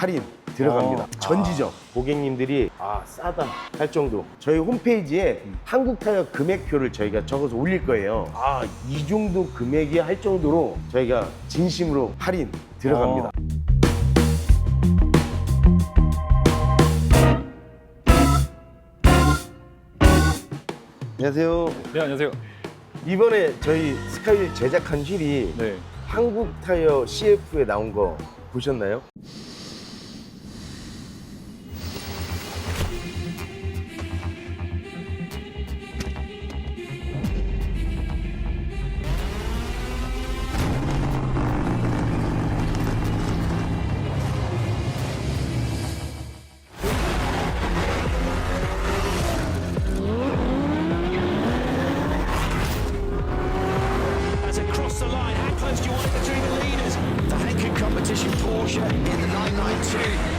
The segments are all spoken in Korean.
할인 들어갑니다. 어. 전지적 고객님들이 아 싸다 할 정도 저희 홈페이지에 한국 타이어 금액표를 저희가 적어서 올릴 거예요. 아 이 정도 금액이 할 정도로 저희가 진심으로 할인 들어갑니다. 어. 안녕하세요. 네, 안녕하세요. 이번에 저희 스카이 제작한 휠이 네. 한국 타이어 CF에 나온 거 보셨나요? In the 992.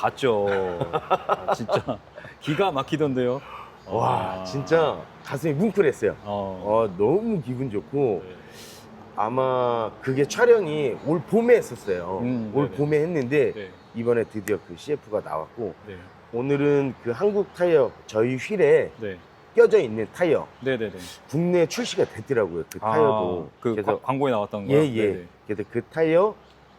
봤죠. 아, 진짜 기가 막히던데요. 와 아. 진짜 가슴이 뭉클했어요. 어. 어, 너무 기분 좋고 네. 아마 그게 촬영이 올 봄에 했었어요. 음, 올 네네. 봄에 했는데 네. 이번에 드디어 그 CF가 나왔고 네. 오늘은 그 한국 타이어 저희 휠에 네. 껴져 있는 타이어 네, 네, 네. 국내 출시가 됐더라고요. 그 타이어도. 아, 그 과- 광고에 나왔던 거. 예, 예. 그래서 그 타이어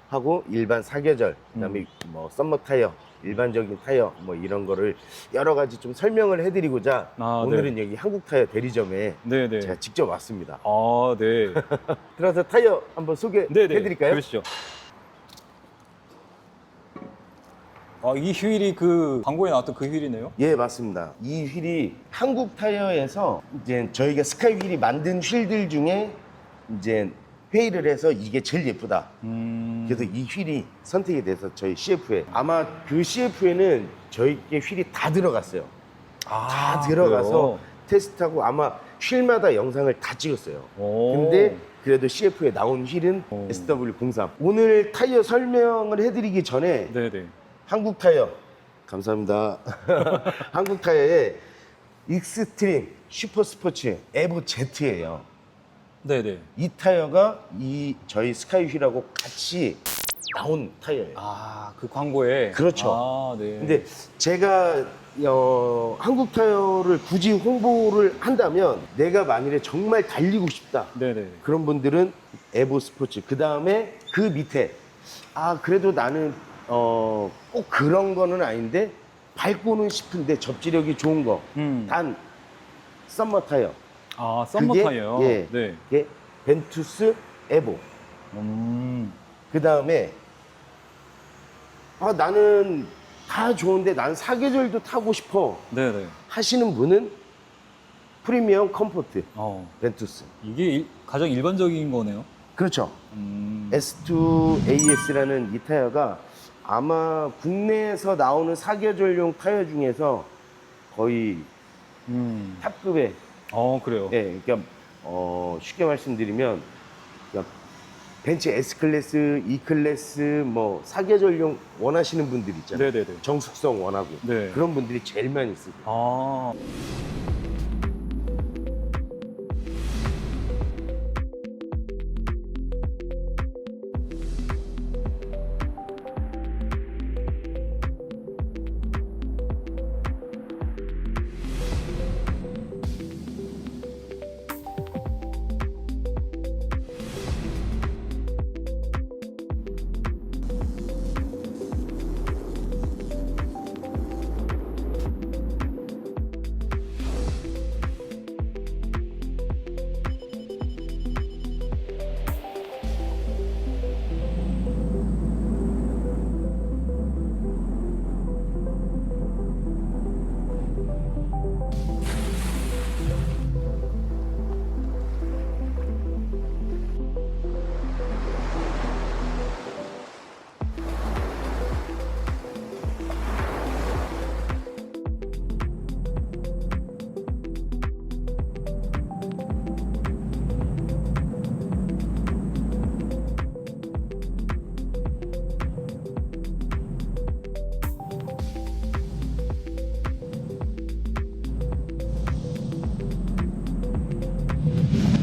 하고 일반 사계절, 그다음에 음. 뭐 썸머 타이어, 일반적인 타이어 뭐 이런 거를 여러 가지 좀 설명을 해드리고자 아, 오늘은 여기 한국 타이어 대리점에 네, 네. 제가 직접 왔습니다. 아, 네. 들어서 타이어 한번 네, 네. 소개해드릴까요? 그러시죠. 아, 이 휠이 그 광고에 나왔던 그 휠이네요. 예, 맞습니다. 이 휠이 한국 타이어에서 이제 저희가 스카이 휠이 만든 휠들 중에 이제 회의를 해서 이게 제일 예쁘다. 음. 그래서 이 휠이 선택이 돼서 저희 CF에 아마 그 CF에는 저희게 휠이 다 들어갔어요. 아, 다 들어가서 테스트하고 아마 휠마다 영상을 다 찍었어요. 오. 근데 그래도 CF에 나온 휠은 오. SW03. 오늘 타이어 설명을 해드리기 전에 네, 네. 한국 타이어 감사합니다. 한국 타이어의 익스트림 슈퍼 스포츠 에보 Z예요. 네, 네. 이 타이어가 이 저희 스카이 휠하고 같이 나온 타이어예요. 아, 그 광고에. 그렇죠. 아, 네. 근데 제가 어, 한국 타이어를 굳이 홍보를 한다면 내가 만일에 정말 달리고 싶다 네, 네. 그런 분들은 에보 스포츠 그 다음에 그 밑에 아 그래도 나는 어, 꼭 그런 거는 아닌데 밟고는 싶은데 접지력이 좋은 거 음. 단 썸머 타이어 아, 썸머 그게, 타이어요. 예. 네. 그게 벤투스 에보 음. 그 다음에 아 나는 다 좋은데 난 사계절도 타고 싶어 네, 네. 하시는 분은 프리미엄 컴포트 어. 벤투스 이게 일- 가장 일반적인 거네요. 그렇죠 음. S2AS라는 이 타이어가 아마 국내에서 나오는 사계절용 타이어 중에서 거의 음. 탑급의 어, 그래요. 예, 그러니까 어, 쉽게 말씀드리면 그러니까 벤츠 S 클래스, E 클래스 뭐 사계절용 원하시는 분들 있잖아요. 네, 네, 네. 정숙성 원하고 네. 그런 분들이 제일 많이 쓰고. 아.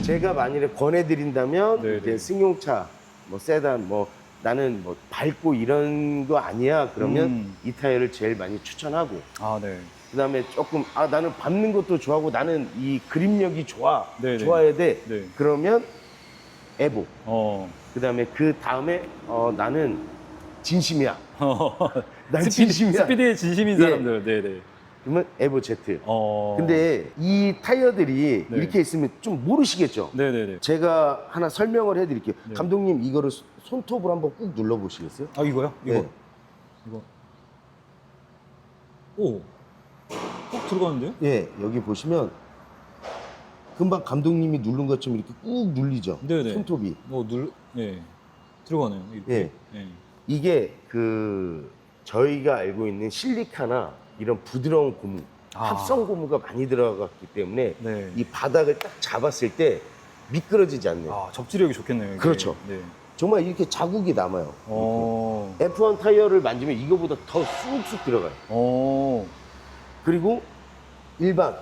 제가 만일에 권해드린다면 네네. 이제 승용차, 뭐 세단, 뭐 나는 뭐 밟고 이런 거 아니야. 그러면 음. 이 타이어를 제일 많이 추천하고 아, 네. 그다음에 조금 아 나는 밟는 것도 좋아하고 나는 이 그립력이 좋아 네네. 좋아야 돼. 네. 그러면 에보. 어. 그다음에 그 다음에 어 나는 진심이야. 난 스피드, 진심이야. 스피드에 진심인 예. 사람들. 네, 네. 그러면 에보 Z. 어. 근데 이 타이어들이 네. 이렇게 있으면 좀 모르시겠죠? 네, 네, 네. 제가 하나 설명을 해드릴게요. 네. 감독님 이거를 손톱으로 한번 꾹 눌러보시겠어요? 아, 이거요? 이거. 네. 이거. 오. 꼭 들어가는데요? 예, 여기 보시면 금방 감독님이 누른 것처럼 이렇게 꾹 눌리죠? 네네. 손톱이. 뭐 눌, 네. 들어가네요. 이렇게. 예. 네. 이게 그 저희가 알고 있는 실리카나 이런 부드러운 고무, 아. 합성 고무가 많이 들어갔기 때문에 네. 이 바닥을 딱 잡았을 때 미끄러지지 않네요. 아, 접지력이 좋겠네요. 이게. 그렇죠. 네. 정말 이렇게 자국이 남아요. 어. F1 타이어를 만지면 이거보다 더 쑥쑥 들어가요. 어. 그리고 일반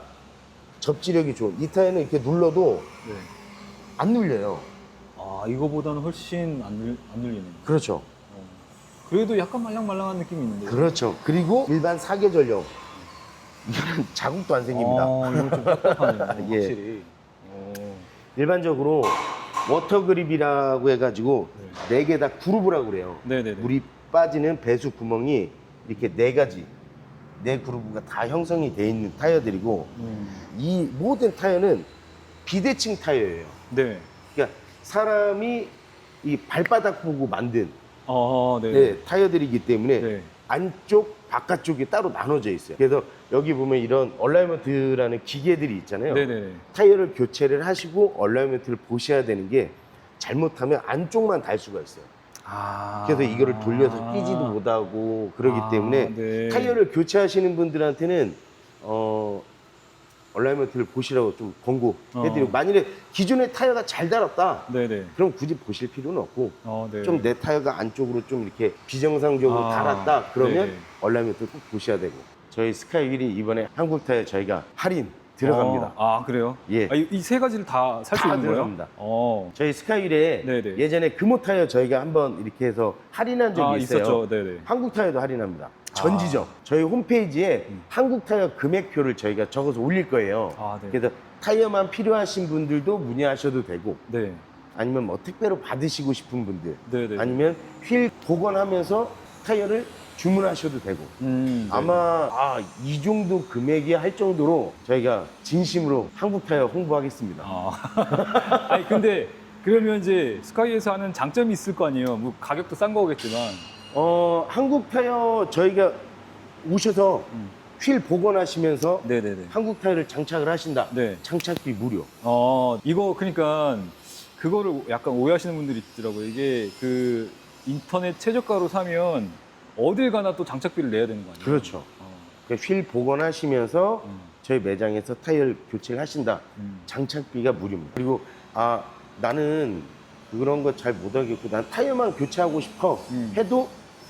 접지력이 좋은 이 타이어는 이렇게 눌러도 네. 안 눌려요. 아, 이거보다는 훨씬 안, 눌, 안 눌리네요. 그렇죠. 어. 그래도 약간 말랑말랑한 느낌이 있는데. 그렇죠. 그리고 일반 사계절용 이거는 자국도 안 생깁니다. 아, 이거 좀 답답하네요. 예. 확실히. 어. 일반적으로 워터 그립이라고 해가지고 네 개 다 그룹을 하고 그래요. 네네네. 물이 빠지는 배수 구멍이 이렇게 네 가지 네 그루브가 다 형성이 돼 있는 타이어들이고 음. 이 모든 타이어는 비대칭 타이어예요. 네. 그러니까 사람이 이 발바닥 보고 만든 아, 네. 네, 타이어들이기 때문에 네. 안쪽 바깥쪽이 따로 나눠져 있어요. 그래서 여기 보면 이런 얼라이먼트라는 기계들이 있잖아요. 네네네. 타이어를 교체를 하시고 얼라이먼트를 보셔야 되는 게 잘못하면 안쪽만 달 수가 있어요. 아. 그래서 이거를 돌려서 끼지도 못하고 그러기 아, 때문에 네. 타이어를 교체하시는 분들한테는 어 얼라이먼트를 보시라고 좀 권고해드리고 어. 만일에 기존의 타이어가 잘 달았다 네네. 그럼 굳이 보실 필요는 없고 어, 네. 좀 내 타이어가 안쪽으로 좀 이렇게 비정상적으로 아, 달았다 그러면 네네. 얼라이먼트를 꼭 보셔야 되고 저희 스카이 휠이 이번에 한국 타이어 저희가 할인 들어갑니다. 어, 아, 그래요? 예. 아, 이세 가지를 다 살수다 있는 거예요? 들어갑니다. 어. 저희 스카이휠에 네네. 예전에 금호 타이어 저희가 한번 이렇게 해서 할인한 적이 아, 있어요. 있었죠. 네네. 한국 타이어도 할인합니다. 전지적. 저희 홈페이지에 음. 한국 타이어 금액표를 저희가 적어서 올릴 거예요. 아, 네. 그래서 타이어만 필요하신 분들도 문의하셔도 되고 네. 아니면 뭐 택배로 받으시고 싶은 분들 네네. 아니면 휠 복원하면서 타이어를 주문하셔도 되고 음, 네. 아마 아, 이 정도 금액이 할 정도로 저희가 진심으로 한국 타이어 홍보하겠습니다. 아. 아니, 근데 그러면 이제 스카이에서 하는 장점이 있을 거 아니에요? 뭐 가격도 싼 거겠지만. 어, 한국 타이어 저희가 오셔서 음. 휠 복원하시면서 네네네. 한국 타이어를 장착을 하신다. 네. 장착비 무료. 어, 이거 그러니까 그거를 약간 오해하시는 분들이 있더라고요. 이게 그 인터넷 최저가로 사면 어딜 가나 또 장착비를 내야 되는 거 아니에요? 그렇죠. 어, 그러니까 휠 복원하시면서 음, 저희 매장에서 타이어를 교체를 하신다. 음. 장착비가 무료입니다. 그리고 아 나는 그런 거 잘 못하겠고 난 타이어만 교체하고 싶어 음. 해도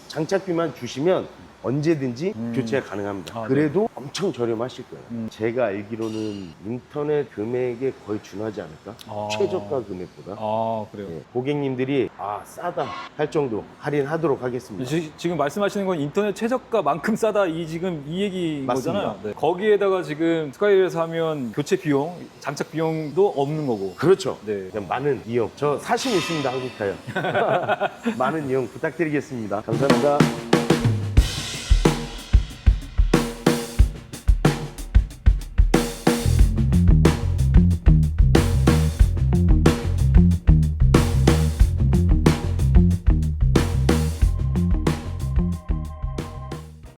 장착비만 주시면 언제든지 음. 교체가 가능합니다. 아, 그래도 엄청 저렴하실 거예요. 음. 제가 알기로는 인터넷 금액에 거의 준하지 않을까? 아. 최저가 금액보다. 아, 그래요. 예, 고객님들이 아 싸다 할 정도 할인하도록 하겠습니다. 지, 지금 말씀하시는 건 인터넷 최저가만큼 싸다 이 지금 이 얘기인 맞습니다. 거잖아요. 네. 거기에다가 지금 스카이에서 하면 교체 비용, 장착 비용도 없는 거고. 그렇죠. 네. 그냥 많은 이용. 저 사심 있습니다, 한국 타요. 많은 이용 부탁드리겠습니다. 감사합니다.